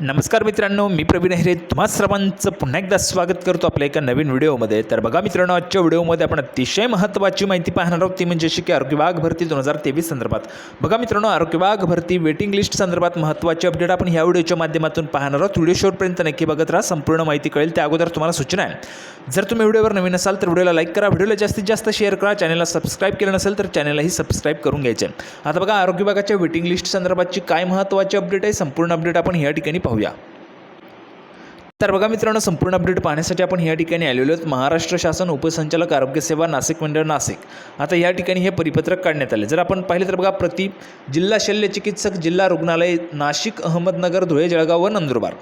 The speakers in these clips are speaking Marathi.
नमस्कार मित्रांनो मी प्रवीण हेरे. तुम्हा सर्वांचं पुन्हा एकदा स्वागत करतो आपल्या एका नवीन व्हिडिओमध्ये. तर बघा मित्रांनो आजच्या व्हिडिओमध्ये आपण अतिशय महत्त्वाची माहिती पाहणार आहोत. ती म्हणजे अशी की आरोग्य विभाग भरती दोन हजार तेवीस संदर्भात. बघा मित्रांनो आरोग्य वाघ भरती वेटिंग लिस्ट संदर्भात महत्त्वाची अपडेट आपण ह्या व्हिडिओच्या माध्यमातून पाहणार आहोत. व्हिडिओ शेवटपर्यंत नक्की बघत राहा. संपूर्ण माहिती कळेल. त्या अगोदर तुम्हाला सूचना आहे. जर तुम्ही व्हिडिओवर नवीन असाल तर व्हिडिओला लाईक करा. व्हिडिओला जास्तीत जास्त शेअर करा. चॅनलला सबस्क्राईब केलं नसेल तर चॅनललाही सबस्क्राईब करून घ्यायचे. आता बघा आरोग्य विभागाच्या वेटिंग लिस्ट संदर्भातची काय महत्त्वाची अपडेट आहे? संपूर्ण अपडेट आपण या ठिकाणी पाहूया. तर बघा मित्रांनो संपूर्ण अपडेट पाहण्यासाठी आपण या ठिकाणी आलेलो आहोत. महाराष्ट्र शासन उपसंचालक आरोग्य सेवा नाशिक मंडळ नाशिक. आता या ठिकाणी हे परिपत्रक काढण्यात आले. जर आपण पाहिले तर बघा प्रति जिल्हा शल्य चिकित्सक जिल्हा रुग्णालय नाशिक अहमदनगर धुळे जळगाव व नंदुरबार.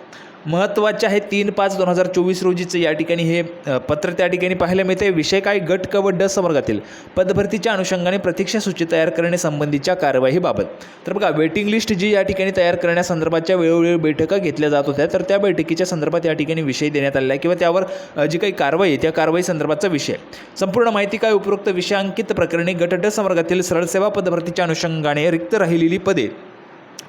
महत्त्वाचे आहे तीन पाच दोन हजार चोवीस रोजीचं या ठिकाणी हे पत्र त्या ठिकाणी पाहायला मिळते विषय काय? गट क व ड संवर्गातील पदभरतीच्या अनुषंगाने प्रतीक्षा सूची तयार करण्यासंबंधीच्या कारवाईबाबत तर बघा वेटिंग लिस्ट जी या ठिकाणी तयार करण्यासंदर्भातच्या वेळोवेळी बैठका घेतल्या जात होत्या तर त्या बैठकीच्या संदर्भात या ठिकाणी विषय देण्यात आलेला आहे किंवा त्यावर जी काही कारवाई आहे त्या कारवाई संदर्भाचा विषय. संपूर्ण माहिती काय? उपरोक्त विषयांकित प्रकरणी गट ड संवर्गातील सरळसेवा पदभरतीच्या अनुषंगाने रिक्त राहिलेली पदे.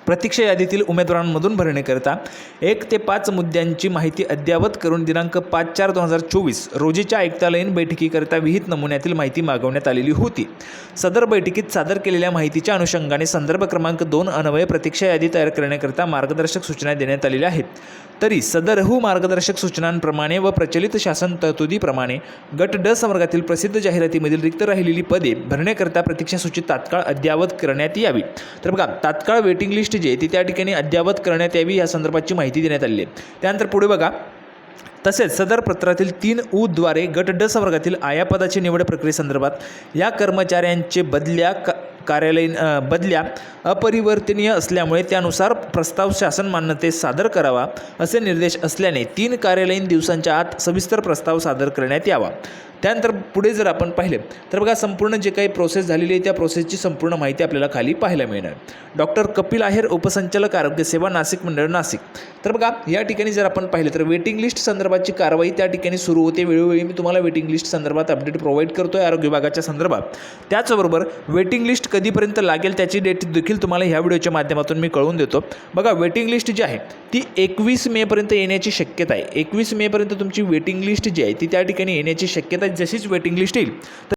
प्रतीक्षा यादीतील उमेदवारांमधून भरण्याकरिता एक ते पाच मुद्द्यांची माहिती अद्ययावत करून दिनांक पाच चार दोन हजार चोवीस रोजीच्या आयुक्तालयीन बैठकीकरिता विहित नमुन्यातील माहिती मागवण्यात आलेली होती. सदर बैठकीत सादर केलेल्या माहितीच्या अनुषंगाने संदर्भ क्रमांक दोन अन्वये प्रतीक्षा यादी तयार करण्याकरिता मार्गदर्शक सूचना देण्यात आलेल्या आहेत. तरी सदरहू मार्गदर्शक सूचनांप्रमाणे व प्रचलित शासन तरतुदीप्रमाणे गट ड संवर्गातील प्रसिद्ध जाहिरातीमधील रिक्त राहिलेली पदे भरण्याकरिता प्रतीक्षा सूची तात्काळ अद्ययावत करण्यात यावी. तर बघा तात्काळ वेटिंग लिस्ट जे आहे ती त्या ठिकाणी अद्ययावत करण्यात यावी या संदर्भाची माहिती देण्यात आली आहे. त्यानंतर पुढे बघा तसेच सदर पत्रातील तीन ऊद्वारे गट ड संवर्गातील आयापदाची निवड प्रक्रियेसंदर्भात या कर्मचाऱ्यांचे बदल्या का कार्यालयीन बदल्या अपरिवर्तनीय असल्यामुळे त्यानुसार प्रस्ताव शासन मान्यतेस सादर करावा असे निर्देश असल्याने तीन कार्यालयीन दिवसांच्या आत सविस्तर प्रस्ताव सादर करण्यात यावा. त्यानंतर पुढे जर आपण पाहिले तर बघा संपूर्ण जे काही प्रोसेस झालेली आहे त्या प्रोसेसची संपूर्ण माहिती आपल्याला खाली पाहायला मिळणार. डॉक्टर कपिल आहेर उपसंचालक आरोग्य सेवा नाशिक मंडळ नाशिक. तर बघा या ठिकाणी जर आपण पाहिलं तर वेटिंग लिस्ट संदर्भाची कारवाई त्या ठिकाणी सुरू होते. वेळोवेळी मी तुम्हाला वेटिंग लिस्ट संदर्भात अपडेट प्रोव्हाइड करतो आहे आरोग्य विभागाच्या संदर्भात. त्याचबरोबर वेटिंग लिस्ट कधीपर्यंत लागेल त्याची डेट देखील तुम्हाला ह्या व्हिडिओच्या माध्यमातून मी कळवून देतो. बघा वेटिंग लिस्ट जी आहे ती एकवीस मेपर्यंत येण्याची शक्यता आहे. एकवीस मेपर्यंत तुमची वेटिंग लिस्ट जी आहे ती त्या ठिकाणी येण्याची शक्यता आहे जशीच वेटिंग लिस्ट येईल. तर